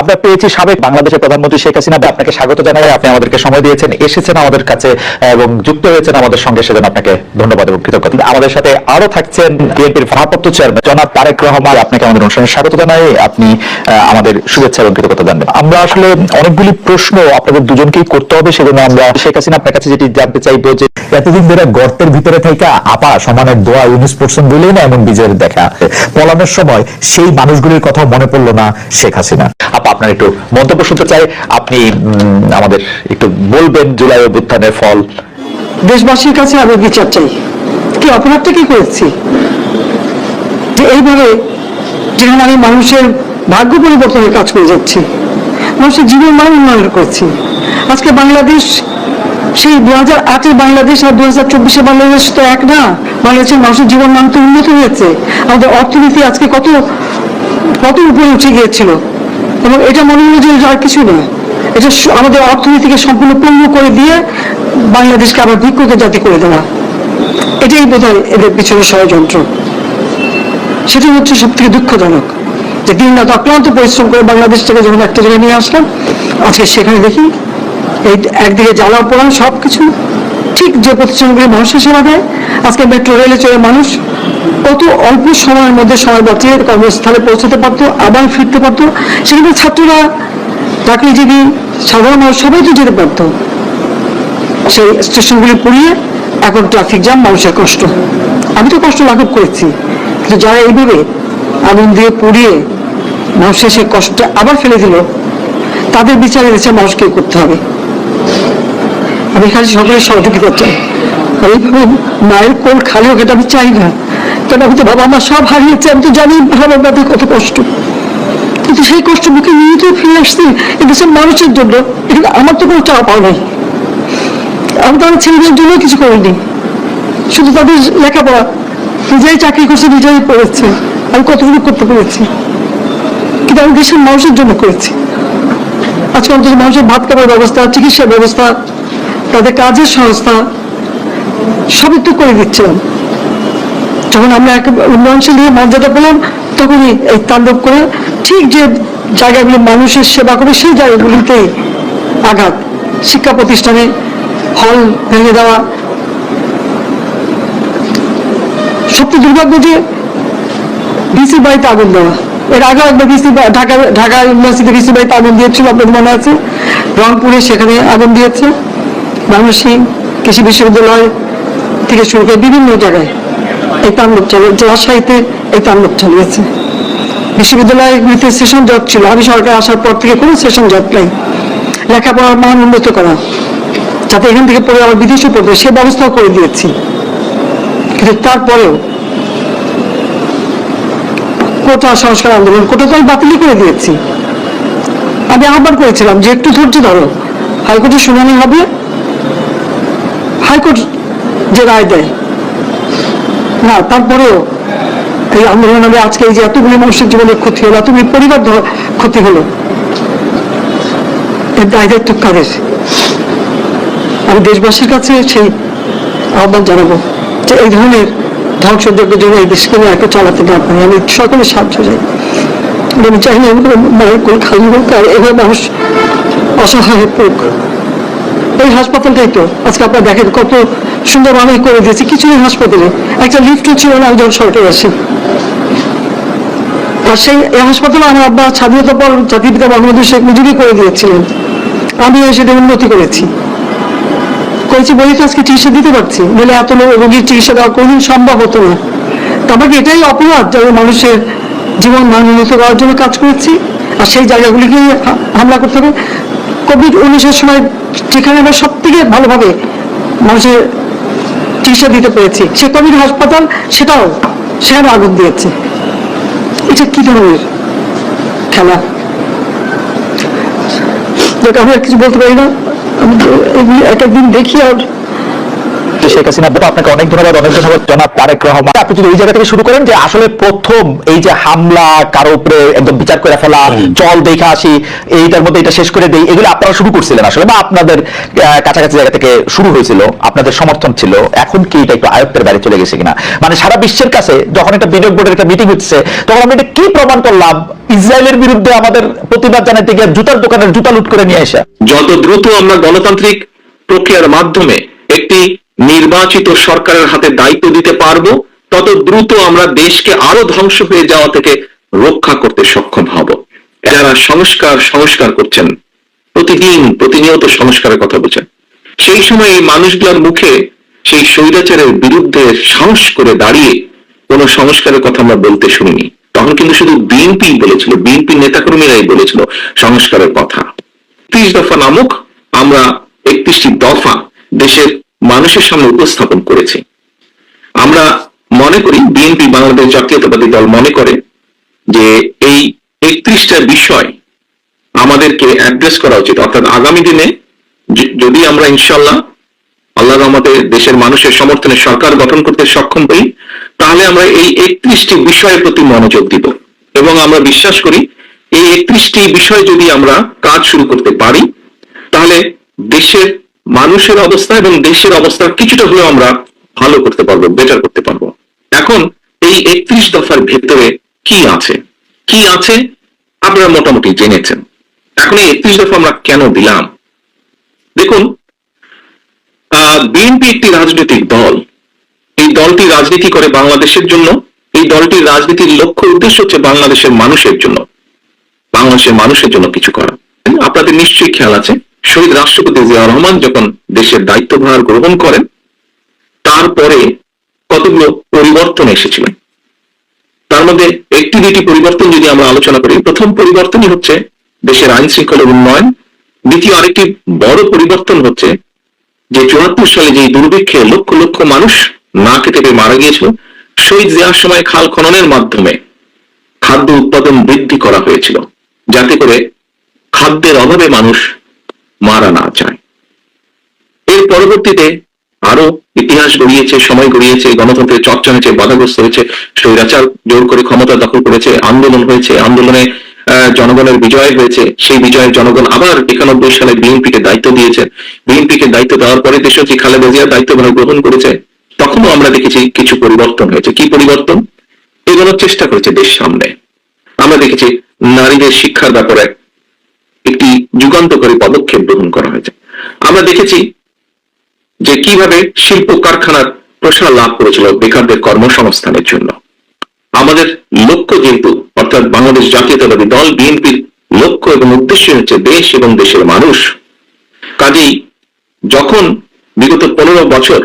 আমরা পেয়েছি সাবেক বাংলাদেশের প্রধানমন্ত্রী শেখ হাসিনা আপনাকে স্বাগত জানাই, আপনি আমাদেরকে সময় দিয়েছেন, এসেছেন আমাদের কাছে, এবং যুক্ত হয়েছেন আমাদের সঙ্গে, সেজন্য আপনাকে ধন্যবাদ এবং কৃতজ্ঞতা। আমাদের সাথে আরও থাকছেন বিএনপির ভারপ্রাপ্ত চেয়ারম্যান জনাব তারেক রহমান, আপনাকে আমাদের অনুষ্ঠানে স্বাগত জানাই, আপনি আমাদের শুভেচ্ছা এবং কৃতজ্ঞতা জানবেন। আমরা আসলে অনেকগুলি প্রশ্ন আপনাদের দুজনকেই করতে হবে, সেজন্য আমরা শেখ হাসিনা আপনার কাছে যেটি জানতে চাইব যে, এতদিন ধরে গর্তের ভিতরে থেকে আপা সমানের দোয়া উনিশ পার্সেন্ট বলেই না এমন বিজয়ের দেখা। পলানোর সময় সেই মানুষগুলির কথা মনে পড়ল না শেখ হাসিনা। আপা আপনার একটু মন্তব্য শুনতে চাই। আপনি আমাদের একটু বলবেন জুলাই অভ্যুত্থানের ফল। দেশবাসীর কাছে আমি বিচার চাই। কি অপরাধটা কি করেছি? যে এইভাবে যেখানে আমি মানুষের ভাগ্য পরিবর্তনের কাজ করে যাচ্ছি, মানুষের জীবন মান উন্নয়ন করছি। আজকে বাংলাদেশ, সেই দু হাজার আটের বাংলাদেশ আর দু হাজার চব্বিশে বাংলাদেশ তো এক না। বাংলাদেশের মানুষের জীবন মান তো উন্নত হয়েছে। আমাদের অর্থনীতি আজকে কত কত উপরে উঠে গিয়েছিল। এবং এটা মনে হলো যে আর কিছু না এটা আমাদের অর্থনীতিকে সম্পূর্ণ পূর্ণ করে দিয়ে বাংলাদেশকে আবার ভিক্ষুকে জাতি করে দেওয়া। এটাই বোধ হয় এদের পিছনে ষড়যন্ত্র। সেটা হচ্ছে সব থেকে দুঃখজনক যে দিন রাত অক্লান্ত পরিশ্রম করে বাংলাদেশটাকে যখন একটা জায়গায় নিয়ে আসলাম, আজকে সেখানে দেখি এই একদিকে জ্বালা পোড়ান সব কিছু ঠিক যে প্রতিষ্ঠানগুলি মানুষের সেবা দেয়, আজকে মেট্রো রেলে চড়ে মানুষ কত অল্প সময়ের মধ্যে সময় বাঁচিয়ে কর্মস্থলে পৌঁছতে পারতো, আবার ফিরতে পারতো? সেখানে ছাত্ররা চাকরিজীবী সাধারণ মানুষ সবাই তো যেতে পারতো। সেই স্টেশনগুলি পুড়িয়ে এখন ট্রাফিক জ্যাম মানুষের কষ্ট। আমি তো কষ্ট লাঘব করেছি। কিন্তু যারা এইভাবে আগুন দিয়ে পুড়িয়ে মানুষের সেই কষ্টটা আবার ফেলে দিল, তাদের বিচারে দেশের মানুষকে করতে হবে? আমি খালি সকলের সহযোগিতা চাই। এইভাবে মায়ের কোল খালি এটা আমি চাই না। কারণ আমি তো বাবা মা সব হারিয়েছে, আমি তো জানি বাবা মাদের কত কষ্ট। কিন্তু সেই কষ্ট বুকে নিয়ে তো ফিরে আসছি এ দেশের মানুষের জন্য। আমার তো কোনো চাওয়া পাওয়া নাই। আমি তো আমার ছেলেদের জন্য কিছু করিনি। শুধু তাদের লেখাপড়া। নিজেই চাকরি করছে, নিজেই পড়েছে। আমি কতটুকু করতে পেরেছি? কিন্তু আমি দেশের মানুষের জন্য করেছি। আজকে অন্তত মানুষের ভাত খাবার ব্যবস্থা চিকিৎসার ব্যবস্থা, তাদের কাজের সংস্থা, সবই তো করে দিচ্ছিলাম। যখন আমরা উন্নয়নশীল হয়ে মর্যাদা পেলাম, তখনই এই তাণ্ডব করে ঠিক যে জায়গাগুলো মানুষের সেবা করে সেই জায়গাগুলিতে আঘাত, শিক্ষা প্রতিষ্ঠানে হল ভেঙে দেওয়া। সবচেয়ে দুর্ভাগ্য যে ডিসি বাড়িতে আগুন দেওয়া। এর আগে একবার DC Dhaka Dhaka university DC বাড়িতে আগুন দিয়েছিল, আপনাদের মনে আছে? রংপুরে সেখানে আগুন দিয়েছে। ময়মনসিং কৃষি বিশ্ববিদ্যালয় থেকে শুরু করে বিভিন্ন জায়গায়। এই তাণ্ডব চালিয়েছে রাজশাহীতে এই তাণ্ডব চালিয়েছে বিশ্ববিদ্যালয়গুলিতে সেশন জব ছিল। আমি সরকার আসার পর থেকে কোনো সেশন জব নাই। লেখাপড়ার মান উন্নত করা। যাতে এখান থেকে পড়ে আবার বিদেশে পড়বে, সে ব্যবস্থাও করে দিয়েছি। কিন্তু তারপরেও কোটা সংস্কার আন্দোলন, কোটা তো আমি বাতিল করে দিয়েছি। আমি আহ্বান করেছিলাম যে একটু ধৈর্য ধরো। হাইকোর্টের শুনানি হবে। হাইকোর্ট যে রায় দেয় না, তারপরেও এই আন্দোলন আমি আজকে এই যে এতগুলি মানুষের জীবনের ক্ষতি হলো, এতগুলি পরিবার ক্ষতি হলো, এর দায় দায়িত্ব কাদের? আমি দেশবাসীর কাছে সেই আহ্বান জানাব যে এই ধরনের ধ্বংসযজ্ঞের জন্য এই দেশকে নিয়ে একটা চালাতে না পারি। আমি সকলের সাহায্য চাই। আমি চাই না আমি কোনো মায়ের খালি হোক আর এভাবে মানুষ অসহায় হয়ে পড়ুক এই হাসপাতালটাই তো, আজকে আপনারা দেখেন কত সুন্দরভাবে করে দিয়েছে, কিছু নেই হাসপাতালে। একটা লিফটও ছিল না যখন সরকার আসি। আর সেই হাসপাতালে আমার আব্বা স্বাধীনতা পর জাতির পিতা বঙ্গবন্ধু শেখ মুজিবই করে দিয়েছিলেন। আমি সেটা উন্নতি করেছি। করেছি বলে তো আজকে চিকিৎসা দিতে পারছি। বলে এত রোগীর চিকিৎসা দেওয়া কোনোদিন সম্ভব হতো না। তো আমাকে এটাই অপরাধ যে মানুষের জীবন মান উন্নত করার জন্য কাজ করেছি। আর সেই জায়গাগুলিকে হামলা করতে হবে। কোভিড উনিশের সময় যেখানে আমরা সব থেকে ভালোভাবে মানুষের চিকিৎসা দিতে পেরেছি। সে কোভিড হাসপাতাল, সেটাও সেখানে আগুন দিয়েছে। এটা কি ধরনের খেলা? আমি আর কিছু বলতে পারি না। আমি এক একদিন দেখি আর শেখ হাসিনা আপনাকে অনেক ধন্যবাদ অনেক ধন্যবাদ জনাব তারেক রহমান। আপনি যদি ওই জায়গা থেকে শুরু করেন যে আসলে প্রথম এই যে হামলা কারও উপরে একদম বিচার করে ফেলা চল দেখে আসি এইটার মধ্যে এটা শেষ করে দেই এগুলো আপনারা শুরু করছিলেন আসলে বা আপনাদের কাছাকাছি জায়গা থেকে শুরু হয়েছিল আপনাদের সমর্থন ছিল এখন কি এটা একটু আয়ত্তের বাইরে চলে গেছে কিনা? মানে সারা বিশ্বের কাছে যখন একটা বিনিয়োগ বোর্ডের একটা মিটিং হচ্ছে তখন আমরা এটা কি প্রমাণ করলাম? ইসরায়েলের বিরুদ্ধে আমাদের প্রতিবাদ জানাতে গিয়ে জুতার দোকানের জুতা লুট করে নিয়ে আসা। যত দ্রুত আমরা গণতান্ত্রিক প্রক্রিয়ার মাধ্যমে একটি নির্বাচিত সরকারের হাতে দায়িত্ব দিতে পারব, তত দ্রুত আমরা দেশকে আরও ধ্বংস হয়ে যাওয়া থেকে রক্ষা করতে সক্ষম হব। যারা সংস্কার সংস্কার করছেন, প্রতিদিন প্রতিনিয়ত সংস্কারের কথা বলছেন, সেই সময় এই মানুষগুলোর মুখে সেই স্বৈরাচারের বিরুদ্ধে সাহস করে দাঁড়িয়ে কোন সংস্কারের কথা আমরা বলতে শুনিনি। তখন কিন্তু শুধু বিএনপি বলেছিল বিএনপি নেতাকর্মীরাই বলেছিল সংস্কারের কথা। ত্রিশ দফা নামক, আমরা একত্রিশটি দফা দেশের মানুষের সামনে উপস্থাপন করেছি। আমরা মনে করি বিএনপি বাংলাদেশ জাতীয়তাবাদী দল মনে করে যে এই একত্রিশটা বিষয় আমাদেরকে অ্যাড্রেস করা উচিত। অর্থাৎ আগামী দিনে যদি আমরা ইনশাল্লাহ আল্লাহ রহমতে দেশের মানুষের সমর্থনে সরকার গঠন করতে সক্ষম হই, তাহলে আমরা এই একত্রিশটি বিষয়ের প্রতি মনোযোগ দিব। এবং আমরা বিশ্বাস করি এই একত্রিশটি বিষয় যদি আমরা কাজ শুরু করতে পারি, তাহলে দেশের মানুষের অবস্থা এবং দেশের অবস্থা কিছুটা হলেও আমরা ভালো করতে পারব বেটার করতে পারব। এখন এই একত্রিশ দফার ভেতরে কি আছে? কি আছে? আপনারা মোটামুটি জেনেছেন। এখন এই একত্রিশ দফা আমরা কেন দিলাম? দেখুন বিএনপি একটি রাজনৈতিক দল। এই দলটি রাজনীতি করে বাংলাদেশের জন্য। এই দলটির রাজনীতির লক্ষ্য উদ্দেশ্য হচ্ছে বাংলাদেশের মানুষের জন্য। বাংলাদেশের মানুষের জন্য কিছু করা। আপনাদের নিশ্চয়ই খেয়াল আছে। শহীদ রাষ্ট্রপতি জিয়া রহমান যখন দেশের দায়িত্বভার গ্রহণ করেন, তারপরে কতগুলো পরিবর্তন এসেছিল? তার মধ্যে একটি দুইটি পরিবর্তন যদি আমরা আলোচনা করি, প্রথম পরিবর্তনই হচ্ছে দেশের আইন শৃঙ্খলার উন্নয়ন। দ্বিতীয় আরেকটি বড় পরিবর্তন হচ্ছে যে চুয়াত্তর সালে যে দুর্ভিক্ষে লক্ষ লক্ষ মানুষ না খেতে পেয়ে মারা গিয়েছিল, শহীদ জিয়ার সময় খাল খননের মাধ্যমে খাদ্য উৎপাদন বৃদ্ধি করা হয়েছিল। যাতে করে খাদ্যের অভাবে মানুষ মারা না যায়। এর পরবর্তীতে আরও ইতিহাস গড়িয়েছে, সময় গড়িয়েছে, গণতন্ত্রের চর্চা হয়েছে, বাধাগ্রস্ত হয়েছে, স্বৈরাচার জোর করে ক্ষমতা দখল করেছে, আন্দোলন হয়েছে, আন্দোলনে জনগণের বিজয় হয়েছে, সেই বিজয়ের জনগণ আবার একানব্বই সালে বিএনপিকে দায়িত্ব দিয়েছে। বিএনপিকে দায়িত্ব দেওয়ার পরে দেশটি খালেদা জিয়া দায়িত্ব গ্রহণ করেছে। তখনও আমরা দেখেছি কিছু পরিবর্তন হয়েছে। কি পরিবর্তন? এগোনোর চেষ্টা করেছে দেশ সামনে। আমরা দেখেছি নারীদের শিক্ষার ব্যাপারে যুগান্তকারী পদক্ষেপ গ্রহণ করা হয়েছে। আমরা দেখেছি যে কীভাবে শিল্প কারখানার প্রসার লাভ করেছিল বেকারদের কর্মসংস্থানের জন্য। আমাদের লক্ষ্য যেহেতু অর্থাৎ বাংলাদেশ জাতীয়তাবাদী দল, বিএনপির লক্ষ্য এবং উদ্দেশ্য হচ্ছে দেশ এবং দেশের মানুষ। কাজেই যখন বিগত পনেরো বছর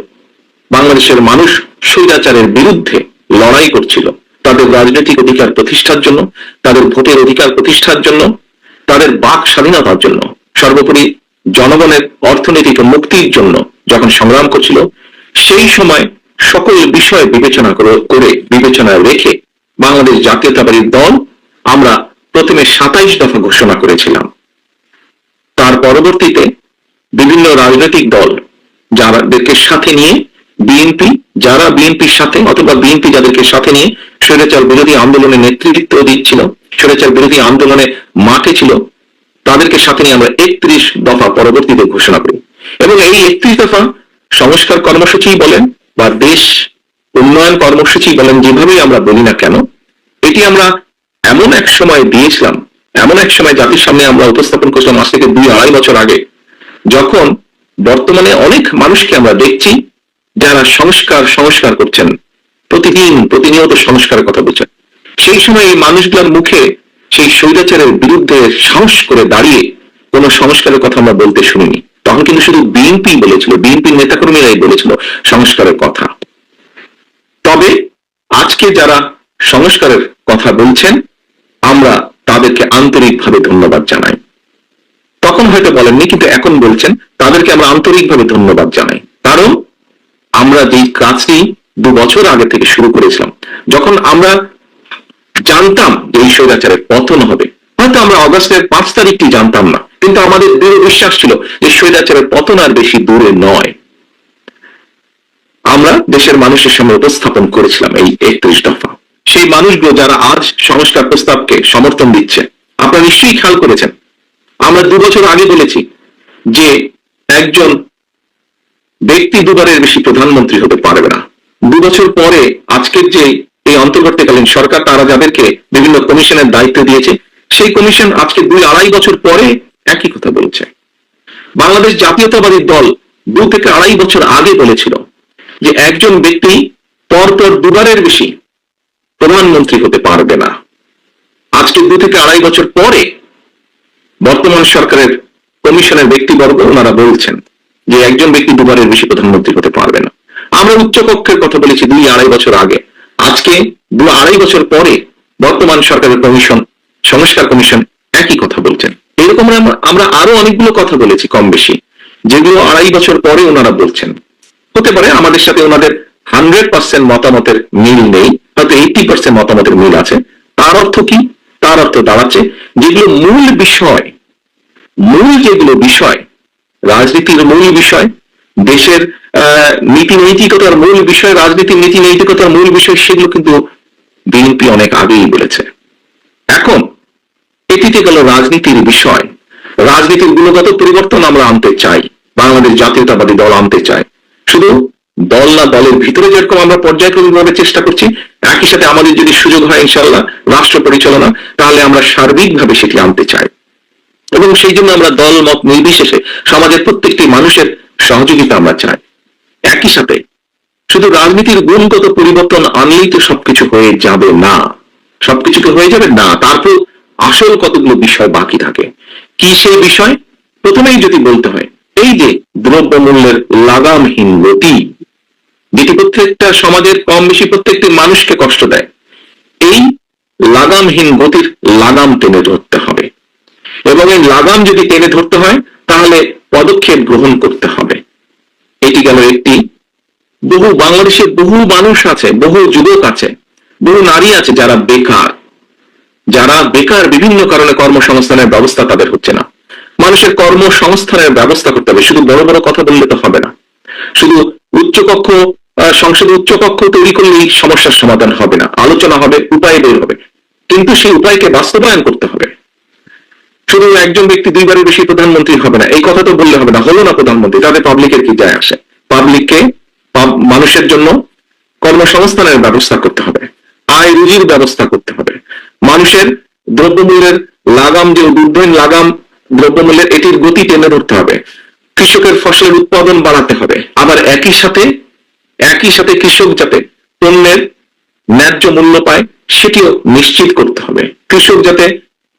বাংলাদেশের মানুষ স্বৈরাচারের বিরুদ্ধে লড়াই করছিল, তাদের রাজনৈতিক অধিকার প্রতিষ্ঠার জন্য, তাদের ভোটের অধিকার প্রতিষ্ঠার জন্য তাদের বাক স্বাধীনতার জন্য, সর্বোপরি জনগণের অর্থনৈতিক মুক্তির জন্য যখন সংগ্রাম করছিল, সেই সময় সকল বিষয় বিবেচনা করে- বিবেচনায় রেখে বাংলাদেশ জাতীয়তাবাদী দল আমরা প্রথমে সাতাইশ দফা ঘোষণা করেছিলাম। তার পরবর্তীতে বিভিন্ন রাজনৈতিক দল যাদেরকে সাথে নিয়ে বিএনপি যারা বিএনপির সাথে অথবা বিএনপি যাদেরকে সাথে নিয়ে স্বৈরাচার বিরোধী আন্দোলনে নেতৃত্ব দিচ্ছিল স্বৈরাচার বিরোধী আন্দোলনে মাঠে ছিল, তাদেরকে সাথে নিয়ে আমরা একত্রিশ দফা পরবর্তীতে ঘোষণা করি। এবং এই একত্রিশ দফা সংস্কার কর্মসূচি বলেন বা দেশ উন্নয়ন কর্মসূচি বলেন যেভাবেই আমরা বলি না কেন, এটি আমরা এমন এক সময় দিয়েছিলাম, এমন এক সময় জাতির সামনে আমরা উপস্থাপন করছিলাম আজ থেকে দুই আড়াই বছর আগে, যখন বর্তমানে অনেক মানুষকে আমরা দেখছি যারা সংস্কার সংস্কার করছেন, প্রতিদিন, প্রতিনিয়ত সংস্কারের কথা বলছেন, সেই সময় এই মানুষগুলোর মুখে সেই স্বৈরাচারের বিরুদ্ধে সাহস করে দাঁড়িয়ে কোন সংস্কারের কথা আমরা বলতে শুনিনি। তখন কিন্তু শুধু বিএনপি বলেছিল, বিএনপির নেতাকর্মীরাই বলেছিল সংস্কারের কথা। তবে আজকে যারা সংস্কারের কথা বলছেন, আমরা তাদেরকে আন্তরিকভাবে ধন্যবাদ জানাই। তখন হয়তো বলেননি, কিন্তু এখন বলছেন, তাদেরকে আমরা আন্তরিকভাবে ধন্যবাদ জানাই। কারণ আমরা যেই কাজটি দু বছর আগে থেকে শুরু করেছিলাম, যখন আমরা জানতাম যে এই স্বৈরাচারের পতন হবে, হয়তো আমরা অগস্টের পাঁচ তারিখটি জানতাম না, কিন্তু আমাদের দৃঢ় বিশ্বাস ছিল যে স্বৈরাচারের পতন আর বেশি দূরে নয়। আমরা দেশের মানুষের সামনে উপস্থাপন করেছিলাম এই একত্রিশ দফা। সেই মানুষগুলো যারা আজ সংস্কার প্রস্তাবকে সমর্থন দিচ্ছে, আপনারা নিশ্চয়ই খেয়াল করেছেন। আমরা দু বছর আগে বলেছি যে একজন ব্যক্তি দুবারের বেশি প্রধানমন্ত্রী হতে পারবে না। দু বছর পরে আজকের যে এই অন্তর্বর্তীকালীন সরকার তারা যাদেরকে বিভিন্ন কমিশনের দায়িত্ব দিয়েছে, সেই কমিশন আজকে দুই আড়াই বছর পরে একই কথা বলছে। বাংলাদেশ জাতীয়তাবাদী দল দু থেকে আড়াই বছর আগে বলেছিল যে একজন ব্যক্তি পরপর দুবারের বেশি প্রধানমন্ত্রী হতে পারবে না। আজকে দু থেকে আড়াই বছর পরে বর্তমান সরকারের কমিশনের ব্যক্তিবর্গ ওনারা বলছেন যে একজন ব্যক্তি দুবারের বেশি প্রধানমন্ত্রী হতে পারবে না। আমরা উচ্চকক্ষের কথা বলেছি দুই আড়াই বছর আগে। আজকে দু আড়াই বছর পরে বর্তমান সরকারের কমিশন, সংস্কার কমিশন একই কথা বলছেন। এরকম আমরা- আরও অনেকগুলো কথা বলেছি কম বেশি, যেগুলো আড়াই বছর পরে ওনারা বলছেন। হতে পারে আমাদের সাথে ওনাদের হান্ড্রেড পার্সেন্ট মতামতের মিল নেই, হয়তো এইটি পার্সেন্ট মতামতের মিল আছে। তার অর্থ কি? তার অর্থ দাঁড়াচ্ছে, যেগুলো মূল বিষয়, মূল যেগুলো বিষয় রাজনীতির মূল বিষয়, দেশের নীতি নৈতিকতার মূল বিষয়, রাজনীতির নীতি নৈতিকতার মূল বিষয়, সেগুলো কিন্তু বিএনপি অনেক আগেই বলেছে। এখন, এটিতে গেল রাজনীতির বিষয়। রাজনীতির গুণগত পরিবর্তন আমরা আনতে চাই, বাংলাদেশ জাতীয়তাবাদী দল আনতে চাই। শুধু দল না, দলের ভিতরে যেরকম আমরা পর্যায়ক্রমিকভাবে চেষ্টা করছি, একই সাথে আমাদের যদি সুযোগ হয় ইনশাল্লাহ রাষ্ট্র পরিচালনা, তাহলে আমরা সার্বিকভাবে সেটি আনতে চাই। এবং সেই জন্য আমরা দল, মত, নির্বিশেষে সমাজের প্রত্যেকটি মানুষের সহযোগিতা আমরা চাই। একই সাথে শুধু রাজনীতির গুণগত পরিবর্তন আনলেই তো সবকিছু হয়ে যাবে না। সবকিছু তো হয়ে যাবে না, তারপর আসল কতগুলো বিষয় বাকি থাকে? কি সেই বিষয়? প্রথমেই যদি বলতে হয়, এই যে দ্রব্য মূল্যের লাগামহীন গতি, যেটি প্রত্যেকটা সমাজের কম বেশি প্রত্যেকটি মানুষকে কষ্ট দেয়, এই লাগামহীন গতির লাগাম টেনে ধরতে হবে। এবং এই লাগাম যদি টেনে ধরতে হয়, তাহলে পদক্ষেপ গ্রহণ করতে হবে। এটি গেল একটি। বহু বাংলাদেশের বহু মানুষ আছে, বহু যুবক আছে, বহু নারী আছে যারা বেকার। যারা বেকার বিভিন্ন কারণে কর্মসংস্থানের ব্যবস্থা তাদের হচ্ছে না। মানুষের কর্মসংস্থানের ব্যবস্থা করতে হবে। শুধু বড় বড় কথা বললে তো হবে না। শুধু উচ্চকক্ষ সংসদে উচ্চকক্ষ তৈরি করলেই সমস্যার সমাধান হবে না। আলোচনা হবে, উপায় বের হবে। কিন্তু সেই উপায়কে বাস্তবায়ন করতে হবে। শুধু একজন ব্যক্তি দুইবারের বেশি প্রধানমন্ত্রী হবে না, এই কথা তো বললে হবে না, হলো না প্রধানমন্ত্রী তাতে পাবলিকের কি যায় আসে? পাবলিককে মানুষের জন্য কর্মসংস্থানের ব্যবস্থা করতে হবে, আয় রুজির ব্যবস্থা করতে হবে। মানুষের দ্রব্যমূল্যের লাগাম যে উদ্বয়ন লাগাম দ্রব্যমূল্যের, এটির গতি টেনে ধরতে হবে। কৃষকের ফসলের উৎপাদন বাড়াতে হবে। আবার একই সাথে একই সাথে কৃষক যাতে পণ্যের ন্যায্য মূল্য পায়, সেটিও নিশ্চিত করতে হবে। কৃষক যাতে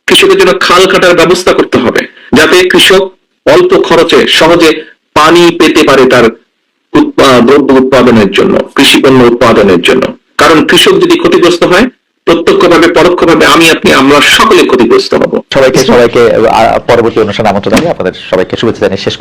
কৃষকের জন্য খাল কাটার ব্যবস্থা করতে হবে, যাতে কৃষক অল্প খরচে সহজে পানি পেতে পারে তার দ্রব্য উৎপাদনের জন্য, কৃষি পণ্য উৎপাদনের জন্য। কারণ কৃষক যদি ক্ষতিগ্রস্ত হয়, প্রত্যক্ষভাবে, পরোক্ষভাবে আমি, আপনি, আমরা সকলে ক্ষতিগ্রস্ত হব। সবাইকে সবাইকে পরবর্তী অনুষ্ঠানে আমন্ত্রণ জানিয়ে আপনাদের সবাইকে শুভেচ্ছা জানিয়ে শেষ